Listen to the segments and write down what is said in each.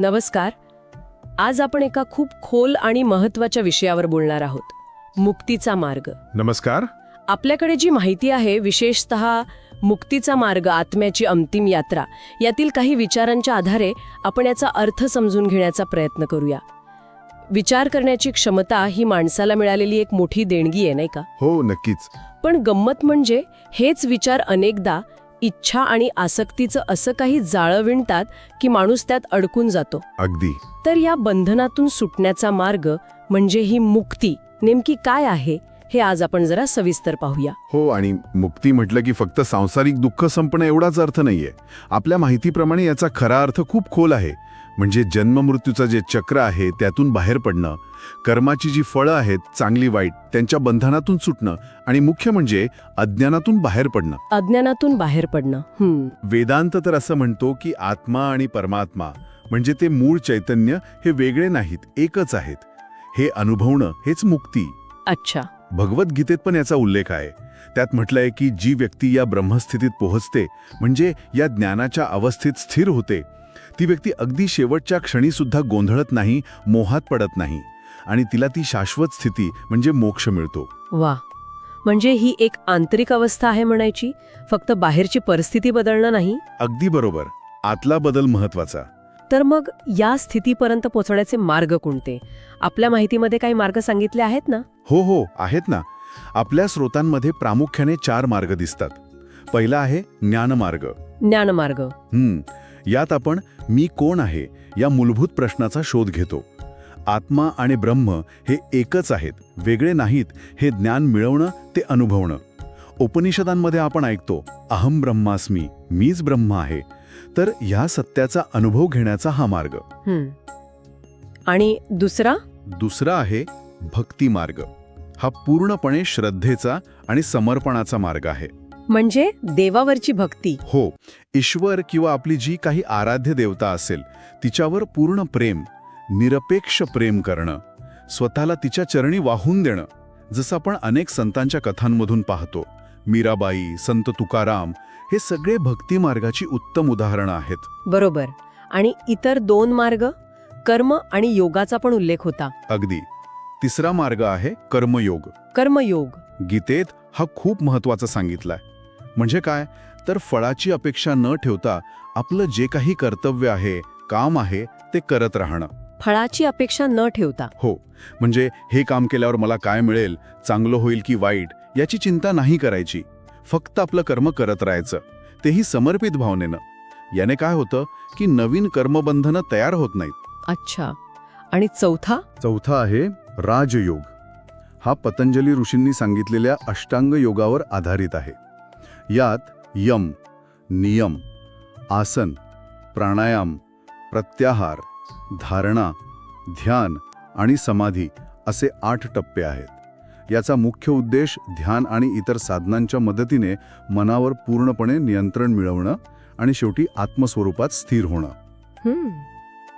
नमस्कार. आज आपण एका खूप खोल आणि महत्त्वाच्या विषयावर बोलणार आहोत. मुक्तीचा मार्ग. नमस्कार. आपल्याकडे जी माहिती आहे विशेषत मुक्तीचा मार्ग आत्म्याची अंतिम यात्रा यातील काही विचारांच्या आधारे आपण याचा अर्थ समजून घेण्याचा प्रयत्न करूया. विचार करण्याची क्षमता ही माणसाला मिळालेली एक मोठी देणगी आहे नाही का? हो नक्कीच. पण गंमत म्हणजे हेच विचार अनेकदा इच्छा आणि आसक्तीचं असं काही जाळं विणतात की माणूस त्यात अडकून जातो. अगदी. तर या बंधनातून सुटण्याचा मार्ग म्हणजे ही मुक्ती. नेमकी काय आहे हे आज आपण जरा सविस्तर पाहूया. हो आणि मुक्ती म्हटलं की फक्त सांसारिक दुःख संपणं एवढाच अर्थ नाहीये. आपल्या माहितीप्रमाणे याचा खरा अर्थ खूप खोल आहे. म्हणजे जन्ममृत्यूचं जे चक्र आहे त्यातून बाहेर पडणं कर्माची जी फळं आहेत चांगली वाईट त्यांच्या बंधनातून सुटणं आणि मुख्य म्हणजे अज्ञानातून बाहेर पडणं. अज्ञानातून बाहेर पडणं. हम्म. वेदांत तर असं म्हणतो की आत्मा आणि परमात्मा म्हणजे ते मूळ चैतन्य हे वेगळे नाहीत एकच आहेत. हे अनुभवणं हेच मुक्ती. अच्छा. भगवद्गीतेत पण याचा उल्लेख आहे. त्यात म्हटलंय की जी व्यक्ती या ब्रह्मस्थितीत पोहोचते म्हणजे या ज्ञानाच्या अवस्थेत स्थिर होते ती व्यक्ती अगदी शेवटच्या क्षणी सुद्धा गोंधळत नाही मोहात पडत नाही आणि तिला ती शाश्वत स्थिती म्हणजे मोक्ष मिळतो. वा. म्हणजे ही एक आंतरिक अवस्था आहे म्हणायची? फक्त बाहेरची परिस्थिती बदलणं नाही? अगदी बरोबर. आतला बदल महत्त्वाचा तर मग या स्थितीपर्यंत पोहोचण्याचे मार्ग कोणते? आपल्या माहितीमध्ये काही मार्ग सांगितले आहेत ना? हो हो. आहेत ना. आपल्या स्रोतांमध्ये प्रामुख्याने चार मार्ग दिसतात. पहिला आहे ज्ञानमार्ग. ज्ञानमार्ग. हम्म. यात आपण मी कोण आहे या मूलभूत प्रश्नाचा शोध घेतो. आत्मा आणि ब्रह्म हे एकच आहेत वेगळे नाहीत हे ज्ञान मिळवणं ते अनुभवणं. उपनिषदांमध्ये आपण ऐकतो अहम ब्रह्मास्मी मीच ब्रह्म आहे. तर ह्या सत्याचा अनुभव घेण्याचा हा मार्ग. आणि दुसरा? दुसरा आहे भक्ती मार्ग. हा पूर्णपणे श्रद्धेचा आणि समर्पणाचा मार्ग आहे. म्हणजे देवावरची भक्ती. हो ईश्वर किंवा आपली जी काही आराध्य देवता असेल तिच्यावर पूर्ण प्रेम निरपेक्ष प्रेम करणं स्वतःला तिच्या चरणी वाहून देणं जसं आपण अनेक संतांच्या कथांमधून पाहतो मीराबाई संत तुकाराम हे सगळे भक्ती मार्गाची उत्तम उदाहरणं आहेत. बरोबर. आणि इतर दोन मार्ग कर्म आणि योगाचा पण उल्लेख होता. अगदी. तिसरा मार्ग आहे कर्मयोग. कर्मयोग. गीतेत हा खूप महत्त्वाचा सांगितलाय. म्हणजे काय? तर फळाची अपेक्षा न ठेवता आपलं जे काही कर्तव्य आहे काम आहे ते करत राहणं. फळाची अपेक्षा न ठेवता. हो. म्हणजे हे काम केल्यावर मला काय मिळेल चांगलं होईल की वाईट याची चिंता नाही करायची. फक्त आपलं कर्म करत राहायचं. तेही समर्पित भावनेनं. याने काय होतं की नवीन कर्मबंधनं तयार होत नाहीत. अच्छा. आणि चौथा? चौथा आहे राजयोग. हा पतंजली ऋषींनी सांगितलेल्या अष्टांग योगावर आधारित आहे. यात यम नियम आसन प्राणायाम प्रत्याहार धारणा ध्यान आणि समाधी असे आठ टप्पे आहेत. याचा मुख्य उद्देश ध्यान आणि इतर साधनांच्या मदतीने मनावर पूर्णपणे नियंत्रण मिळवणं आणि शेवटी आत्मस्वरूपात स्थिर होणं.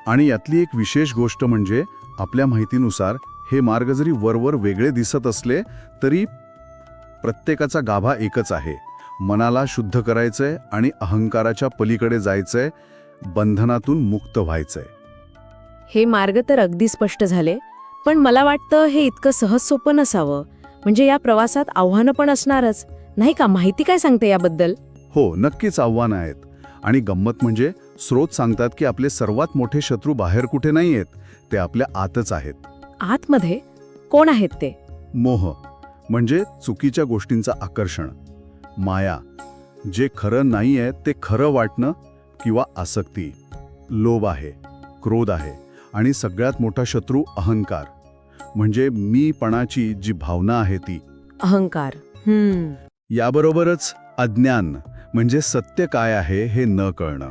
आणि यातली एक विशेष गोष्ट म्हणजे आपल्या माहितीनुसार हे मार्ग जरी वरवर वेगळे दिसत असले तरी प्रत्येकाचा गाभा एकच आहे. मनाला शुद्ध करायचंय आणि अहंकाराच्या पलीकडे जायचंय बंधनातून मुक्त व्हायचंय. हे मार्ग तर अगदी स्पष्ट झाले पण मला वाटतं हे इतकं सहज सोपं नसावं. म्हणजे या प्रवासात आव्हानं पण असणारच. नाही का? माहिती काय सांगते याबद्दल? हो नक्कीच आव्हानं आहेत. आणि गंमत म्हणजे स्रोत सांगतात की आपले सर्वात मोठे शत्रू बाहेर कुठे नाही आहेत ते आपल्या आतच आहेत. आतमध्ये? कोण आहेत ते? मोह. म्हणजे चुकीच्या गोष्टींचं आकर्षण. माया. जे खरं नाही आहे ते खरं वाटणं किंवा आसक्ती. लोभ आहे क्रोध आहे आणि सगळ्यात मोठा शत्रू अहंकार. म्हणजे मीपणाची जी भावना आहे ती. अहंकार. याबरोबरच अज्ञान म्हणजे सत्य काय आहे हे न कळणं.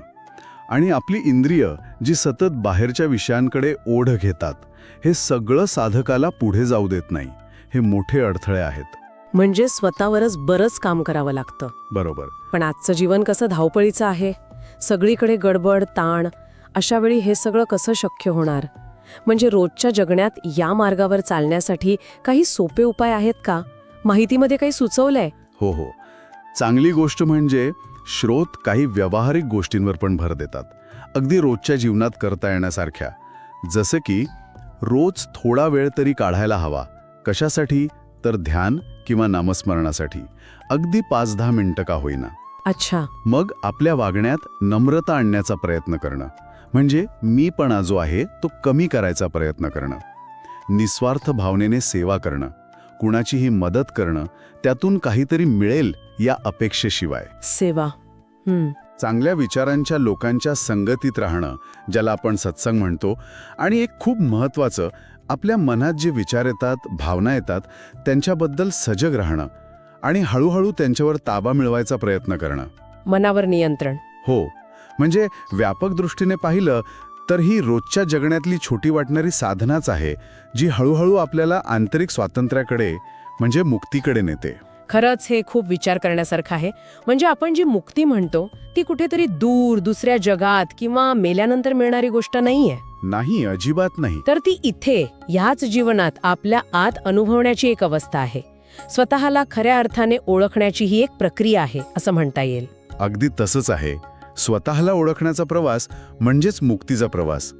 आणि आपली इंद्रिय जी सतत बाहेरच्या विषयांकडे ओढ घेतात हे सगळं साधकाला पुढे जाऊ देत नाही. हे मोठे अडथळे आहेत. म्हणजे स्वतःवरच बरंच काम करावं लागतं. बरोबर. पण आजचं जीवन कसं धावपळीचं आहे? सगळीकडे गडबड ताण अशा वेळी हे सगळं कसं शक्य होणार? म्हणजे रोजच्या जगण्यात या मार्गावर चालण्यासाठी काही सोपे उपाय आहेत का? माहितीमध्ये काही सुचवलंय? हो हो. चांगली गोष्ट म्हणजे श्रोत काही व्यावहारिक गोष्टींवर पण भर देतात. अगदी रोजच्या जीवनात करता येण्यासारख्या. जसं की रोज थोडा वेळ तरी काढायला हवा. कशासाठी? तर ध्यान किंवा नामस्मरणासाठी. अगदी पाच दहा मिनिटं का होईना. अच्छा. मग आपल्या वागण्यात नम्रता आणण्याचा प्रयत्न करणं. म्हणजे मीपणा जो आहे तो कमी करायचा प्रयत्न करणं. निस्वार्थ भावनेने सेवा करणं. कुणाचीही मदत करणं. त्यातून काहीतरी मिळेल या अपेक्षेशिवाय. सेवा. चांगल्या विचारांच्या लोकांच्या संगतीत राहणं ज्याला आपण सत्संग म्हणतो आणि एक खूप महत्त्वाचं आपल्या मनात जे विचार येतात भावना येतात त्यांच्याबद्दल सजग राहणं आणि हळूहळू त्यांच्यावर ताबा मिळवायचा प्रयत्न करणं. मनावर नियंत्रण. हो म्हणजे व्यापक दृष्टीने पाहिलं तर ही रोजच्या जगण्यातली छोटी वाटणारी साधनाच आहे जी हळूहळू आपल्याला आंतरिक स्वातंत्र्याकडे म्हणजे मुक्तीकडे नेते. खरंच हे खूप विचार करण्यासारखं आहे. म्हणजे आपण जी मुक्ती म्हणतो ती कुठेतरी दूर दुसऱ्या जगात किंवा मेल्यानंतर मिळणारी गोष्ट नाहीये. नाही अजिबात नाही. तर ती इथे ह्याच जीवनात आपल्या आत अनुभवण्याची एक अवस्था आहे. स्वतःला खऱ्या अर्थाने ओळखण्याची ही एक प्रक्रिया आहे असं म्हणता येईल. अगदी तसंच आहे. स्वतःला ओळखण्याचा प्रवास म्हणजेच मुक्तीचा प्रवास.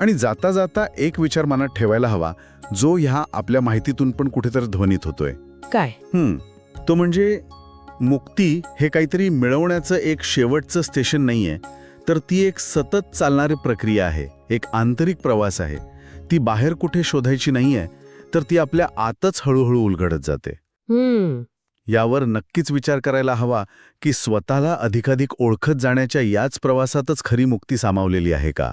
आणि जाता जाता एक विचार मनात ठेवायला हवा जो ह्या आपल्या माहितीतून पण कुठेतरी ध्वनित होतोय. काय? हं, तो म्हणजे मुक्ती हे काहीतरी मिळवण्याचं एक शेवटचं स्टेशन नाहीये तर ती एक सतत चालणारी प्रक्रिया आहे एक आंतरिक प्रवास आहे. ती बाहेर कुठे शोधायची नाहीये तर ती आपल्या आतच हळूहळू उलगडत जाते. यावर नक्कीच विचार करायला हवा की स्वतःला अधिकाधिक ओळखत जाण्याच्या याच प्रवासातच खरी मुक्ती सामावलेली आहे का?